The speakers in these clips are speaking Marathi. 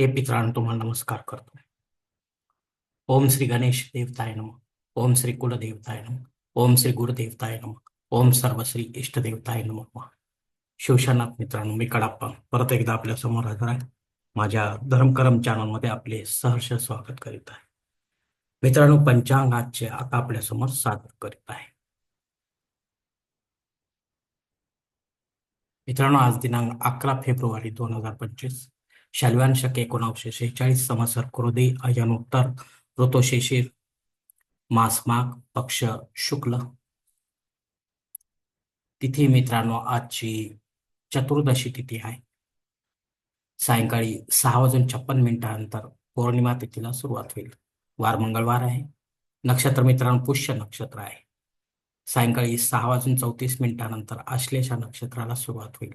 हे पित्रांनो तुम्हाला नमस्कार करतो. ओम श्री गणेश देवताय नम. ओम श्री कुलदेवताय नम. ओम श्री गुरुदेवताय नम. ओम सर्व श्री इष्टदेवताय नम. शिवशानाथ मित्रांनो मी कडाप्पा. परत एकदा आपल्यासमोर हजर आहे. माझ्या धर्मकरम चॅनलमध्ये आपले सहर्ष स्वागत करीत आहे. मित्रांनो पंचांगाचे आता आपल्यासमोर सादर करीत आहे. मित्रांनो आज दिनांक अकरा फेब्रुवारी दोन हजार पंचवीस. शालवान शके एकोणावीसशे शेहेचाळीस संवत्सर क्रोधी अयनोत्तर ऋतोशेषीर मास माघ पक्ष शुक्ल. तिथी मित्रांनो आजची चतुर्दशी तिथी आहे. सायंकाळी सहा वाजून छप्पन मिनिटानंतर पौर्णिमा तिथीला सुरुवात होईल. वार मंगळवार आहे. नक्षत्र मित्रांनो पुष्य नक्षत्र आहे. सायंकाळी सहा वाजून चौतीस मिनिटानंतर आश्लेषा नक्षत्राला सुरुवात होईल.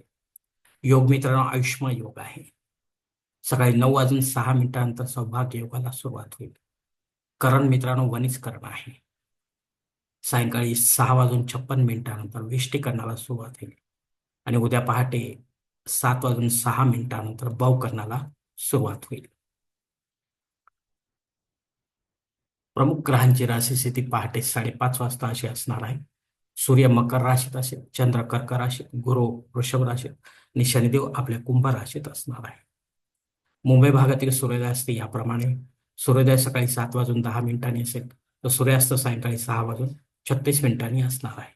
योग मित्रांनो आयुष्मान योग आहे. सकाळी नऊ वाजून सहा मिनिटांनंतर सौभाग्य योगाला सुरुवात होईल. करण मित्रांनो वनिजकरण आहे. सायंकाळी सहा वाजून छप्पन मिनिटानंतर विष्टीकरणाला सुरुवात होईल. आणि उद्या पहाटे सात वाजून सहा मिनिटानंतर बवकरणाला सुरुवात होईल. प्रमुख ग्रहांची राशी स्थिती पहाटे साडेपाच वाजता अशी असणार आहे. सूर्य मकर राशीत असेल चंद्र कर्क राशीत गुरु वृषभ राशीत आणि शनिदेव आपल्या कुंभ राशीत असणार आहे. मुंबई भागातील सूर्योदय असते याप्रमाणे. सूर्योदय सकाळी सात वाजून दहा मिनिटांनी असेल तर सूर्यास्त सायंकाळी सहा वाजून छत्तीस मिनिटांनी असणार आहे.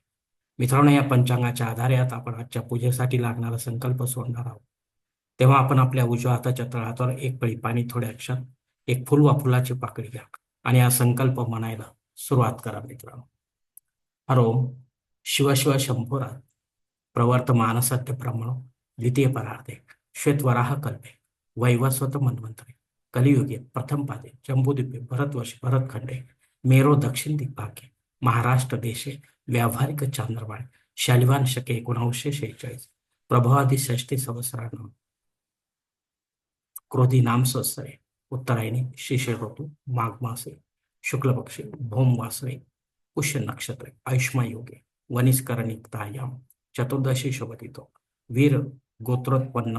मित्रांनो या पंचांगाच्या आधारे आता आपण आजच्या पूजेसाठी लागणारा संकल्प सोडणार आहोत. तेव्हा आपण आपल्या उजव्या हाताच्या तळहातावर एक पळी पाणी थोड्या अक्षर एक फुल वा फुलाची पाकळी घ्या आणि हा संकल्प म्हणायला सुरुवात करा मित्रांनो. हरोम शिव शिव शंभुरा प्रवर्त मानसाध्य प्रमाण द्वितीय परार्धे श्वेतवराह कल्पे. वैवस्वत मन्वंतरे कलियुगे प्रथम पादे जम्बूद्वीपे भरतवर्ष, भरतखंडे, मेरो दक्षिण दिग्भाग्ये, महाराष्ट्र देशे, व्यावहारिक चांद्रवाड शालिवान शके एकोणावीसशे शेहेचाळीस, प्रभावादी षष्टी संवत्सरानं क्रोधी नाम संवत्सरे, उत्तरायणी शिशिर ऋतू, माघ मासे, शुक्ल पक्षी, भौम वासरे पुष्य नक्षत्रे आयुष्मा योगे वनिष्करणिकतायाम चतुर्दशी शोभतितो वीर गोत्रोत्पन्न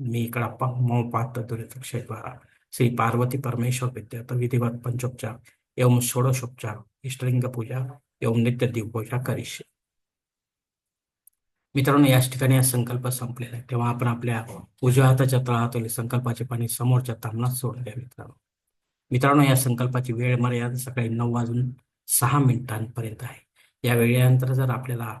मी कड़प्पा मम पात्र दुरितक्षयद्वारा श्री पार्वती परमेश्वर विद्यात विधिवत पंचोपचार एवं षोडशोपचार इष्टलिंग पूजा एवं नित्य दिवपूजा करीश मित्रांनो याच ठिकाणी हा संकल्प संपलेला आहे. तेव्हा आपण आपल्या उजव्या हाताच्या तळहातील संकल्पाचे पाणी समोरच्या तांबणात सोडून द्या मित्रांनो। मित्रांनो या संकल्पाची वेळ मर्यादा सकाळी नऊ वाजून सहा मिनिटांपर्यंत आहे. या वेळेनंतर जर आपल्याला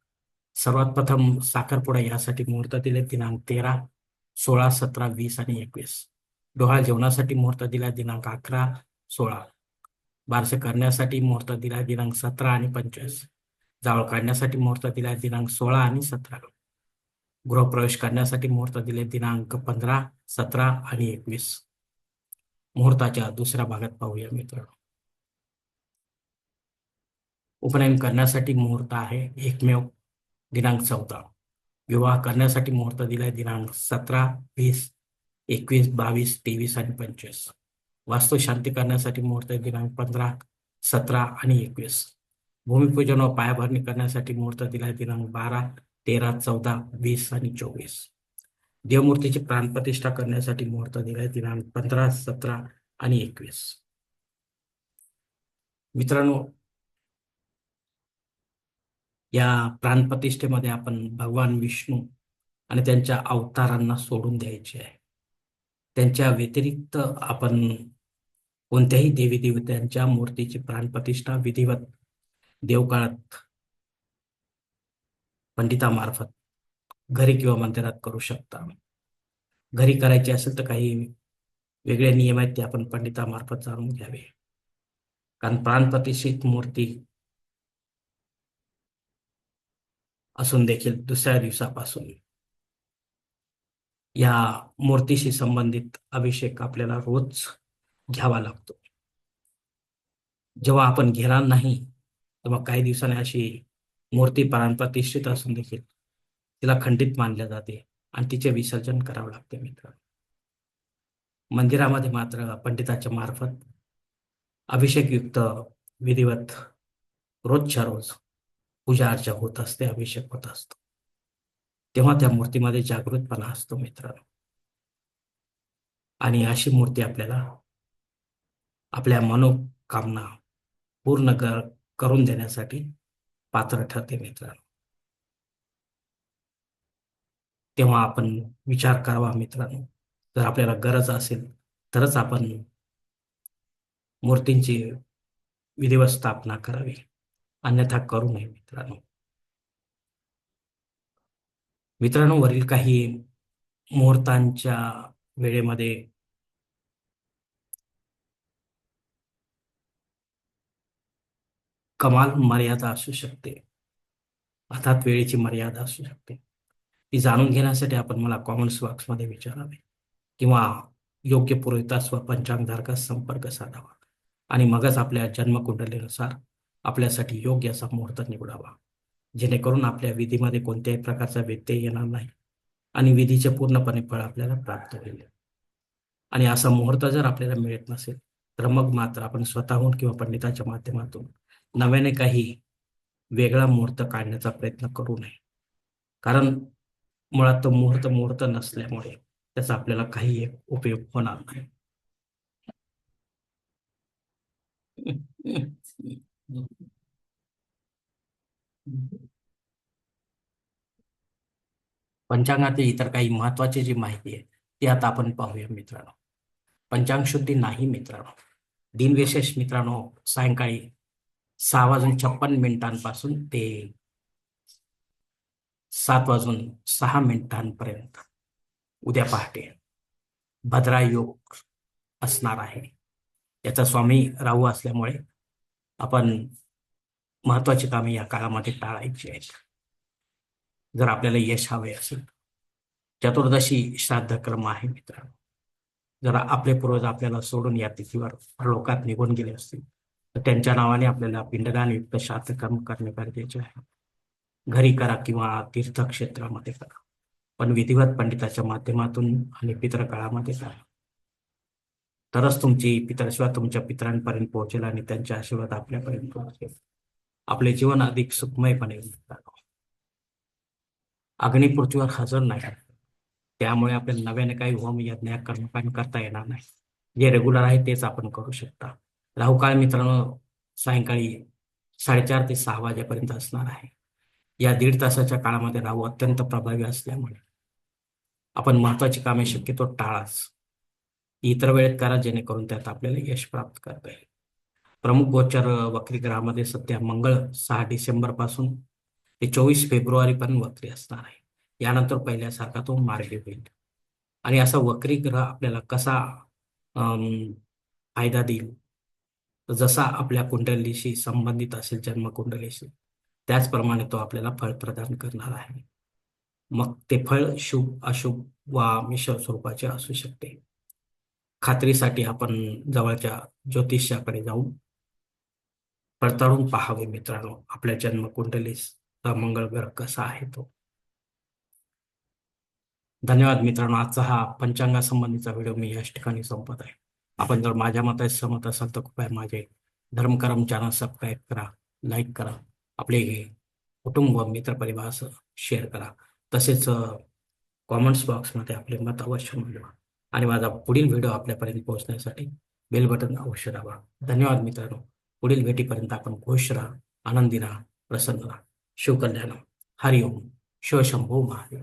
सर्वात प्रथम साखरपुडा यासाठी मुहूर्त दिले दिनांक तेरा सोळा सतरा वीस आणि एकवीस. डोहाळ जेवणासाठी मुहूर्त दिला दिनांक अकरा सोळा. बारसे करण्यासाठी मुहूर्त दिला दिनांक सतरा आणि पंचवीस. जावळ काढण्यासाठी मुहूर्त दिला दिनांक सोळा आणि सतरा. गृहप्रवेश करण्यासाठी मुहूर्त दिले दिनांक पंधरा सतरा आणि एकवीस. मुहूर्ताच्या दुसऱ्या भागात पाहूया मित्रांनो. उपनयन करण्यासाठी मुहूर्त आहे एकमेव. दिनांक चौदा. विवाह करण्यासाठी मुहूर्त दिलाय दिनांक सतरा वीस एकवीस बावीस तेवीस आणि पंचवीस. वास्तुशांती करण्यासाठी मुहूर्त दिनांक पंधरा सतरा आणि एकवीस. भूमिपूजन व पायाभरणी करण्यासाठी मुहूर्त दिलाय दिनांक बारा तेरा चौदा वीस आणि चोवीस. देवमूर्तीची प्राणप्रतिष्ठा करण्यासाठी मुहूर्त दिलाय दिनांक पंधरा सतरा आणि एकवीस. मित्रांनो या प्राणप्रतिष्ठेमध्ये आपण भगवान विष्णू आणि त्यांच्या अवतारांना सोडून द्यायचे आहे. त्यांच्या व्यतिरिक्त आपण कोणत्याही देवी देवतांच्या मूर्तीची प्राणप्रतिष्ठा विधिवत देवकाळात पंडितामार्फत घरी किंवा मंदिरात करू शकता. घरी करायचे असेल तर काही वेगळे नियम आहेत ते आपण पंडितामार्फत जाणून घ्यावे. कारण प्राणप्रतिष्ठित मूर्ती असून देखील दुसऱ्या दिवसापासून. या मूर्तीशी संबंधित अभिषेक आपल्याला रोज घ्यावा लागतो. जेव्हा आपण घेणार नाही तेव्हा काही दिवसांनी अशी मूर्ती प्रतिष्ठित असून देखील तिला खंडित मानल्या जाते आणि तिचे विसर्जन करावं लागते मित्र मंदिरामध्ये मात्र पंडिताच्या मार्फत अभिषेकयुक्त विधिवत रोजच्या रोज पूजा अर्चा होत असते अभिषेक होत असतो. तेव्हा त्या मूर्तीमध्ये जागृतपणा असतो मित्रांनो. आणि अशी मूर्ती आपल्याला आपल्या मनोकामना पूर्ण करून देण्यासाठी पात्र ठरते मित्रांनो. तेव्हा आपण विचार करावा मित्रांनो. जर आपल्याला गरज असेल तरच आपण मूर्तींची विधिवत स्थापना करावी. अन्यथा करू नये मित्रांनो. मित्रांनो वरील काही मुहूर्तांच्या वेळेमध्ये कमाल मर्यादा असू शकते. अर्थात वेळेची मर्यादा असू शकते. ती जाणून घेण्यासाठी आपण मला कॉमेंट्स बॉक्समध्ये विचारावे किंवा योग्य पुरोहितास व पंचांगधारकास संपर्क साधावा आणि मगच आपल्या जन्मकुंडलीनुसार आपल्यासाठी योग्य असा मुहूर्त निवडावा. जेणेकरून आपल्या विधीमध्ये कोणत्याही प्रकारचा व्यत्यय येणार नाही आणि विधीचे पूर्णपणे फळ आपल्याला प्राप्त होईल. आणि असा मुहूर्त जर आपल्याला मिळत नसेल तर मग मात्र आपण स्वतःहून किंवा पंडिताच्या माध्यमातून नव्याने काही वेगळा मुहूर्त काढण्याचा प्रयत्न करू नये. कारण मुळात तो मुहूर्त मुहूर्त नसल्यामुळे त्याचा आपल्याला काही एक उपयोग होणार नाही. पंचांगातील इतर काही महत्वाची जी माहिती आहे ती आता आपण पाहूया मित्रांनो. पंचांग शुद्धी नाही मित्रांनो. दिनविशेष मित्रांनो सायंकाळी सहा वाजून छप्पन मिनिटांपासून ते सात वाजून सहा मिनिटांपर्यंत उद्या पहाटे भद्रा योग असणार आहे. याचा स्वामी राहू असल्यामुळे आपण महत्वाची कामे या काळामध्ये टाळायची आहेत. जर आपल्याला यश हवे असेल चतुर्दशी श्राद्ध क्रम आहे मित्रांनो. जर आपले पूर्वज आपल्याला सोडून या तिथीवर लोकात निघून गेले असतील तर त्यांच्या नावाने आपल्याला पिंडदान युक्त श्राद्ध कर्म करणे गरजेचे आहे. घरी करा किंवा तीर्थक्षेत्रामध्ये करा पण विधिवत पंडिताच्या माध्यमातून आणि पितृकाळामध्ये करा. तरच तुमची पितरशिवाय तुमच्या पितरांपर्यंत पोहोचेल आणि त्यांच्या आशीर्वाद आपल्यापर्यंत पोहोचेल. आपले जीवन अधिक सुखमयपणे अग्नी पृथ्वीवर हजर नाही. त्यामुळे आपल्याला नव्याने काही होम यज्ञ कर्मकांड करता येणार नाही. जे रेग्युलर आहे तेच आपण करू शकता. राहुकाळ मित्रांनो सायंकाळी साडेचार ते सहा वाजेपर्यंत असणार आहे. या दीड तासाच्या काळामध्ये राहू अत्यंत प्रभावी असल्यामुळे आपण महत्वाची कामे शक्यतो टाळाच. इतर वेळेत करा जेणेकरून त्यात आपल्याला यश प्राप्त करता येईल. प्रमुख गोचर वक्री ग्रहामध्ये सध्या मंगळ सहा डिसेंबरपासून ते चोवीस फेब्रुवारी पर्यंत वक्री असणार आहे. यानंतर पहिल्यासारखा तो मार्गी होईल. आणि असा वक्री ग्रह आपल्याला कसा फायदा देईल? जसा आपल्या कुंडलीशी संबंधित असेल जन्मकुंडलीशी त्याचप्रमाणे तो आपल्याला फळ प्रदान करणार आहे. मग ते फळ शुभ अशुभ वा मिश्र स्वरूपाचे असू शकते. खात्रीसाठी आपण जवळच्या ज्योतिष्याकडे जाऊन पडताळून पाहावे मित्रांनो. आपल्या जन्मकुंडलीस मंगळ ग्रह कसा आहे तो. धन्यवाद मित्रांनो. आजचा हा पंचांगासंबंधीचा व्हिडिओ मी याच ठिकाणी संपत आहे. आपण जर माझ्या मतात सहमत असाल तर कृपया माझे धर्मकरम चॅनल सबस्क्राईब करा लाईक करा आपले कुटुंब मित्रपरिवार शेअर करा. तसेच कॉमेंट्स बॉक्समध्ये आपले मत अवश्य मिळवा. आणि माझा पुढील व्हिडिओ आपल्यापर्यंत पोहोचण्यासाठी बेल बटन अवश्य दाबा. धन्यवाद मित्रांनो. पुढील भेटीपर्यंत आपण खुश राहा आनंदी राहा प्रसन्न राहा. शिवकल्याण हरिओम. शिवशंभो महादेव.